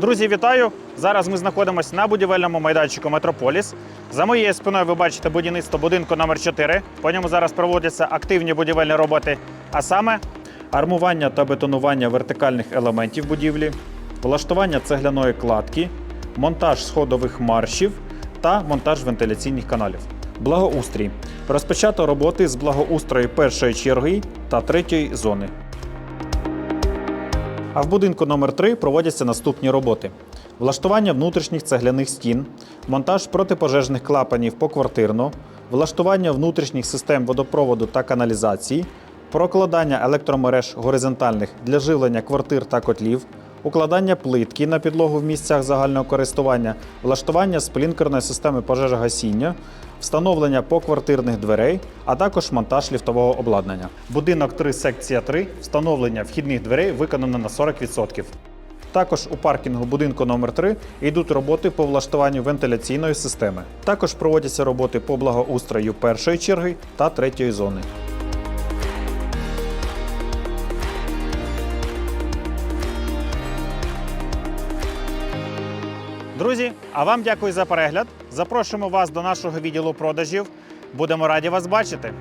Друзі, вітаю! Зараз ми знаходимося на будівельному майданчику Метрополіс. За моєю спиною ви бачите будівництво будинку номер 4 По ньому зараз проводяться активні будівельні роботи, а саме армування та бетонування вертикальних елементів будівлі, влаштування цегляної кладки, монтаж сходових маршів та монтаж вентиляційних каналів. Благоустрій. Розпочато роботи з благоустрою першої черги та третьої зони. А в будинку номер 3 проводяться наступні роботи: влаштування внутрішніх цегляних стін, монтаж протипожежних клапанів поквартирно, влаштування внутрішніх систем водопроводу та каналізації, прокладання електромереж горизонтальних для живлення квартир та котлів, укладання плитки на підлогу в місцях загального користування, влаштування сплінкерної системи пожежогасіння, встановлення поквартирних дверей, а також монтаж ліфтового обладнання. Будинок 3, секція 3, встановлення вхідних дверей виконано на 40%. Також у паркінгу будинку номер 3 йдуть роботи по влаштуванню вентиляційної системи. Також проводяться роботи по благоустрою першої черги та третьої зони. Друзі, а вам дякую за перегляд. Запрошуємо вас до нашого відділу продажів. Будемо раді вас бачити.